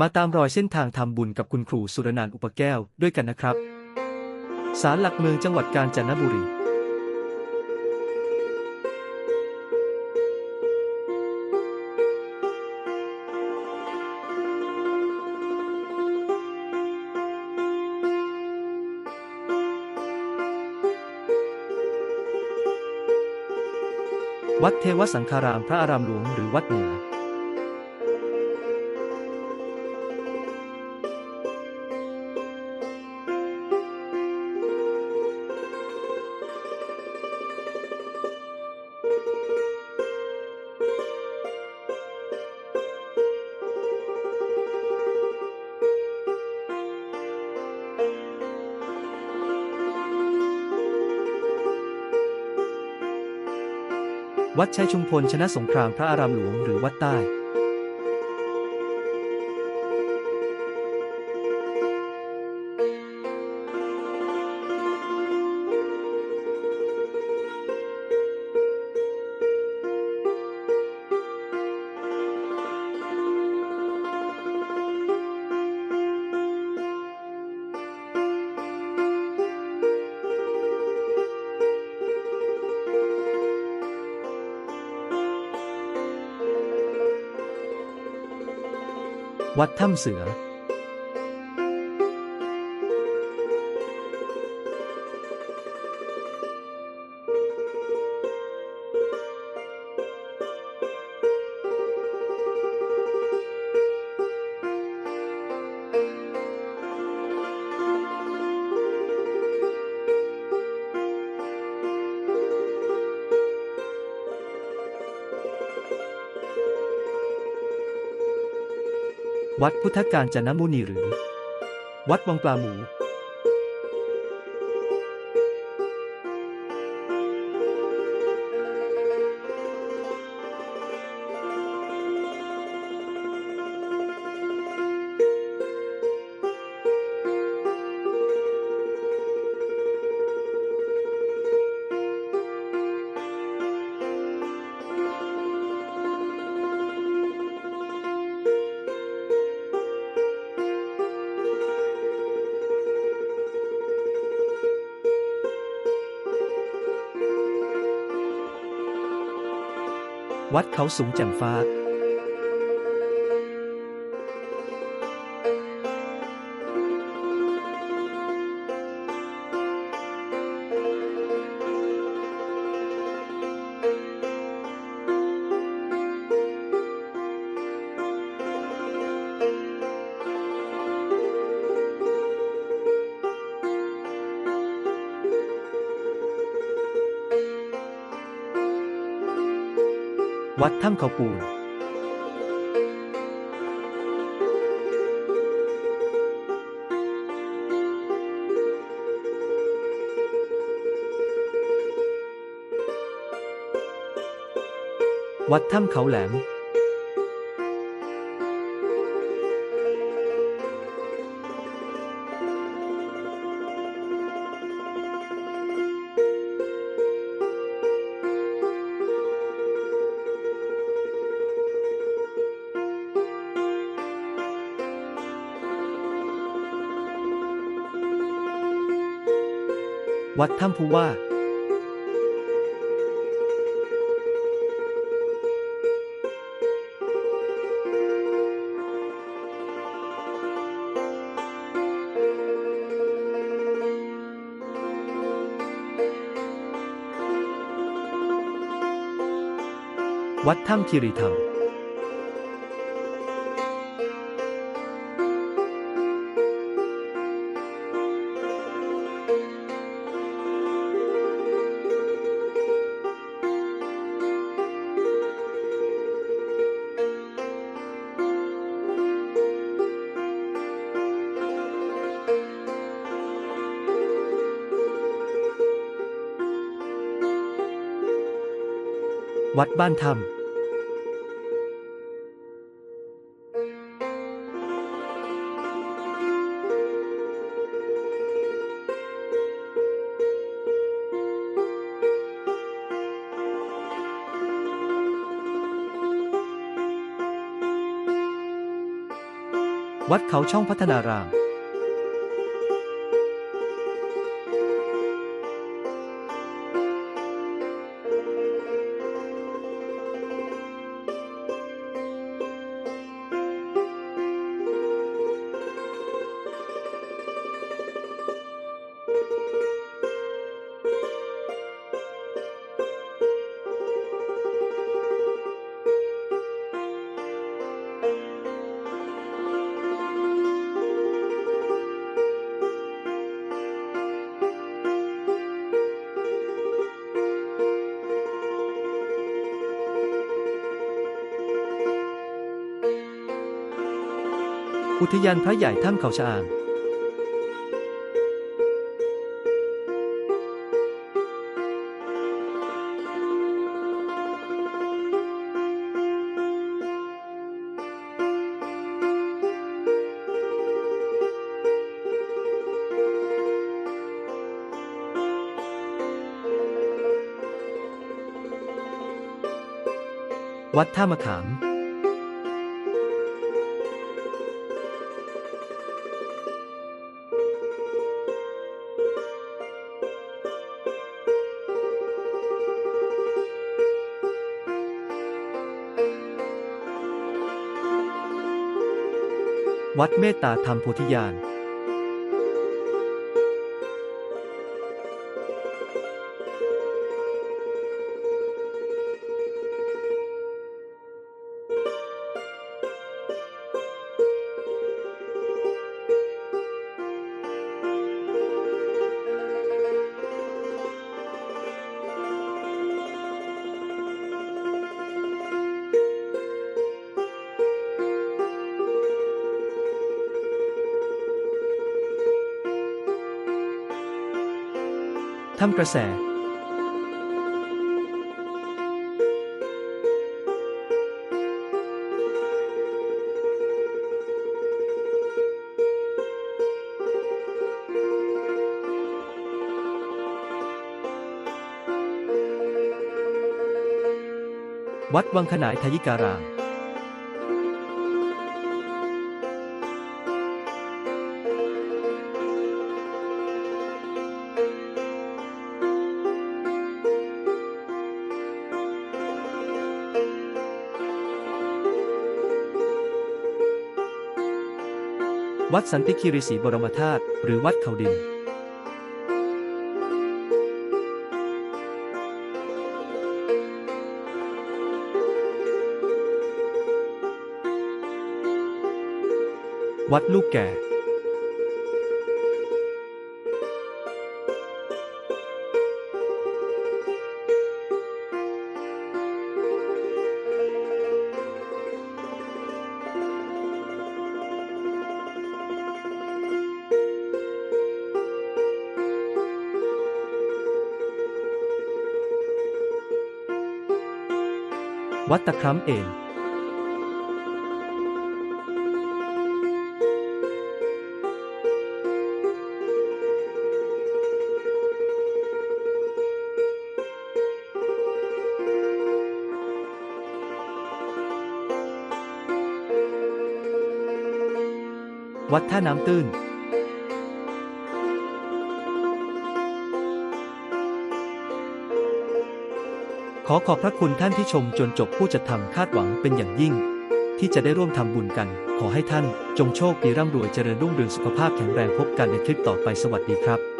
มาตามรอยเส้นทางทำบุญกับคุณครูสุรนันท์อุปแก้วด้วยกันนะครับศาลหลักเมืองจังหวัดกาญจนบุรี วัดเทวสังฆารามพระอารามหลวงหรือวัดเหนือ วัดชัยชุมพลชนะสงครามพระอารามหลวงหรือวัดใต้ วัดถ้ำเสือ วัดพุทธการจนมุนีหรือ วัดวังปลาหมู วัดเขาสูงแจ่มฟ้า วัดถ้ำเขาปูนวัดถ้ำเขาแหลม วัดถ้ำผู้ว่าวัดถ้ำคีรีธรรม วัดบ้านถ้ำววัดเขาช่องพัฒนาราม อุทยานพระใหญ่ถ้ำเขาชะอางวัดท่ามะขาม วัดเมตตาธรรมโพธิญาณ ถ้ำกระแสวัดวังขนายทยิการาม วัดสันติคีรีศรีบรมธาตุหรือวัดเขาดิน วัดลูกแก่ วัดตะคร้ำเองวัดท่าน้ำตื้น ขอขอบพระคุณท่านที่ชมจนจบผู้จัดทำคาดหวังเป็นอย่างยิ่ง ที่จะได้ร่วมทำบุญกัน ขอให้ท่าน จงโชคดีร่ำรวยเจริญรุ่งเรืองสุขภาพแข็งแรงพบกันในคลิปต่อไปสวัสดีครับ